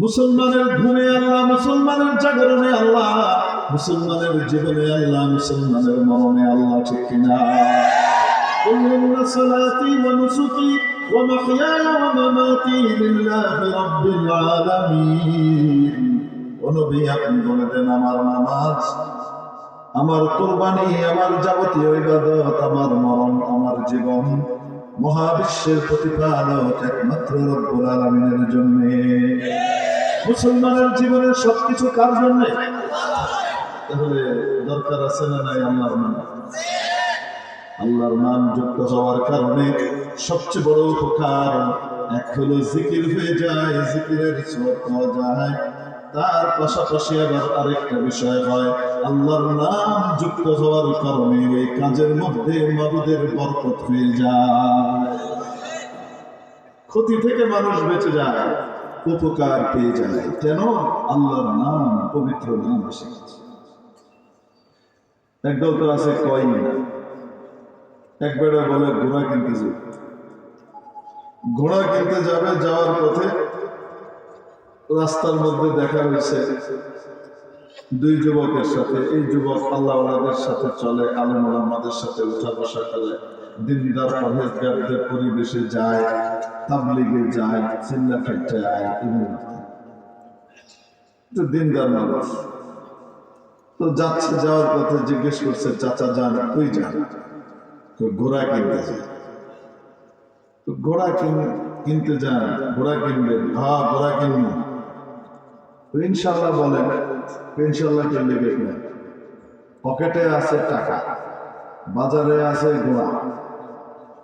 মুসলমানের ঘুমে আল্লাহ মুসলমানের জাগরণে আল্লাহ মুসলমানের জীবনে আল্লাহ মুসলমানের মরণে আল্লাহ ঠিক কিনা قل إن صلاتي ونسكي ومحياي ومماتي لله رب العالمين ونبي আপনি বলে দেন আমার নামাজ আমার কোরবানি আমার যাবতীয় ইবাদত আমার মরণ আমার জীবন মহাবিশ্বের প্রতিপালক একমাত্র রব্বুল আলামিনের জন্য মুসলমানের জীবনের সবকিছু কার জন্য? তাহলে দরকার আছে না নাই আল্লাহর নাম? আল্লাহর নাম যুক্ত হওয়ার কারণে সবচেয়ে বড় উপকার জিকির হয়ে যায়, জিকিরের পাওয়া যায়। তার পাশাপাশি আবার আরেকটা বিষয় হয়, আল্লাহর নাম যুক্ত হওয়ার কারণে ওই কাজের মধ্যে মাবুদের বরকত হয়ে যায়। ক্ষতি থেকে মানুষ বেঁচে যায়। উপকার পেয়ে যায়। কেন? আল্লাহর নাম, পবিত্র নাম এসে গেছে একদল তো আছে কয় না একবারে বলে, ঘোড়া কিনতে যাবে ঘোড়া কিনতে যাবে, যাওয়ার পথে রাস্তার মধ্যে দেখা হয়েছে দুই যুবকের সাথে। এই যুবক আল্লাহ সাথে চলে, আলম আমাদের সাথে উঠা বসা করে। দিনদার পরিবেশে যায়। তাবলিগে যায় চিল্লা ফেটে আয় এমনি একটু দিনদার মানুষ। তো যাচ্ছে, যাওয়ার পথে জিজ্ঞেস করছে, চাচা যান, কই যান? তো ঘোড়া কিনতে যায় তো ঘোড়া কিন- কিনতে যান, ঘোড়া কিনবেন। হ্যাঁ ঘোড়া কিনবেন তো ইনশাল্লাহ বলেন তো ইনশাল্লাহ কিনলে দেখবেন পকেটে আছে টাকা, বাজারে আছে ঘোড়া।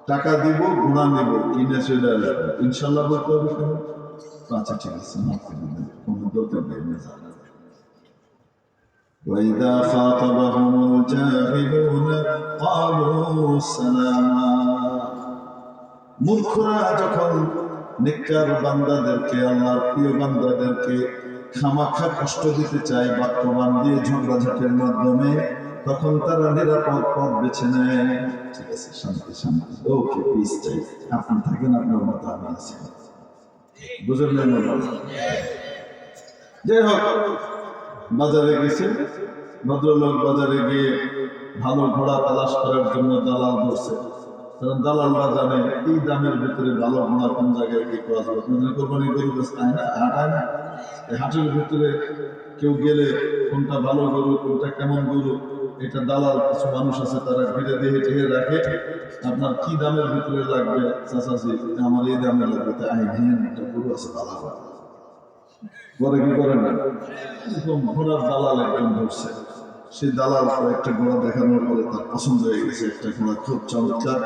টাকা দিব ঘোড়া নেব কিনে চলে আসবো ইনশাল্লাহ বলতে হবে কেন আচ্ছা ঠিক আছে মাফ করে দিন। কোনো দরকার নেই না জানার। وإذا خاطبهم الجاهلون قالوا سلاما মূর্খরা যখন নিকার বান্দাদেরকে আল্লাহর প্রিয় বান্দাদেরকে খামাখা কষ্ট দিতে চায় বাক্যবান দিয়ে ঝগড়াঝাটের মাধ্যমে তখন তারা নিরাপদ পথ বেছে নেয়। ঠিক আছে, শান্তি শান্তি। ওকে পিস চাই আপনি থাকেন আপনার মতো আমি আছি। বুঝলেন যাই হোক, বাজারে গেছে। ভদ্রলোক বাজারে গিয়ে ভালো ঘোড়া তালাশ করার জন্য দালাল ধরছে। কারণ দালালরা জানে এই দামের ভিতরে ভালো ঘোড়া কোন জায়গায় কি পাওয়া যাবে? কোরবানি গরু না? হাট হয় না? হাটের ভিতরে কেউ গেলে কোনটা ভালো গরু, কোনটা কেমন গরু? এটা দালাল, কিছু মানুষ আছে, তারা ঘিরে দিয়ে ঠেকে রাখে। আপনার কি দামের ভিতরে লাগবে? চাচাজি আমার এই দামে লাগবে তাই আমি হ্যাঁ একটা গরু আছে ভালো পরে কি করেন? এরকম ঘোড়ার দালাল একজন ধরছে। সেই দালাল একটা ঘোড়া দেখানোর পরে তার পছন্দ হয়ে গেছে, একটা ঘোড়া খুব চমৎকার।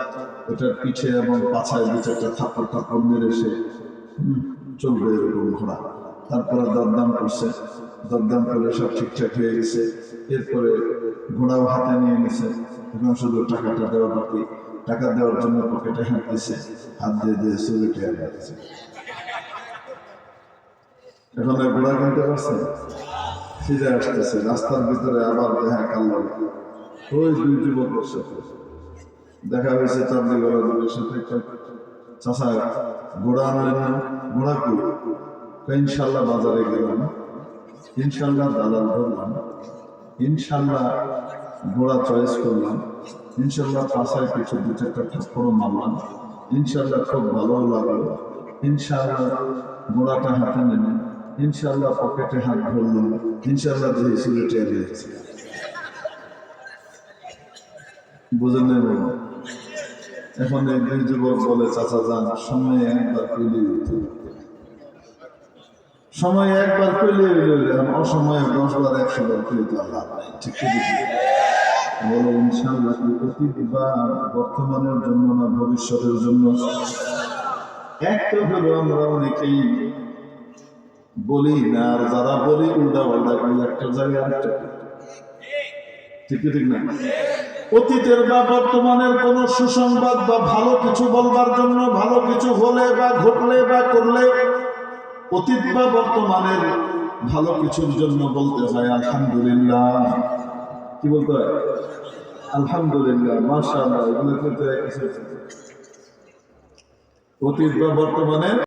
ওটার পিঠে এবং পাছায় দু চারটা থাপ্পড় থাপ্পড় মেরে সে চলবে এরকম ঘোড়া। তারপরে দরদাম করছে। দরদাম করে সব ঠিকঠাক হয়ে গেছে। এরপরে ঘোড়াও হাতে নিয়ে নিছে। এখন শুধু টাকাটা দেওয়া বাকি। টাকা দেওয়ার জন্য পকেটে হাত দিছে। হাত দিয়ে দিয়ে চুরিটে যাচ্ছে এখন ঘোড়া কিনতে পারছে? ফিরে আসতেছে। রাস্তার ভিতরে আবার দেখা কাল্লা ওই দুই যুবকের সাথে। দেখা হয়েছে চাঁদি গলা সাথে। চাষা ঘোড়া আনলেন না? ঘোড়া কই, ইনশাল্লাহ বাজারে গেলাম। ইনশাল্লাহ দালাল ধরলাম। ইনশাল্লাহ ঘোড়া চয়েস করলাম। ইনশাল্লাহ পাশায় কিছু দু চারটা ঠাকুরও মারলাম। ইনশাল্লাহ খুব ভালো লাগল। ইনশাল্লাহ ঘোড়াটা হাতে নেবে ইনশাল্লাহ পকেটে হাত ধরলাম। ইনশাল্লাহ দিয়ে সিলেটে এসেছি বুঝলেন না এখন এই দুই যুবক বলে, চাচা যান সময় একবার পেলে সময় একবার হইলে অসময়ে দশ বার, একশো বার পেলে তো নাই, ঠিক ইনশাল্লাহ বর্তমানের জন্য না, ভবিষ্যতের জন্য? একটা হলো আমরা অনেকেই বলি না, আর যারা বলি উল্টা পাল্টা করি একটা জায়গায় আরেকটা ঠিক ঠিক না? অতীতের বা বর্তমানের কোন সুসংবাদ বা ভালো কিছু বলবার জন্য, ভালো কিছু হলে বা ঘটলে বা করলে অতীত বা বর্তমানের ভালো কিছুর জন্য বলতে হয়, আলহামদুলিল্লাহ। কি বলতে হয়? আলহামদুলিল্লাহ মাসা এগুলো কিন্তু অতীত বা বর্তমানের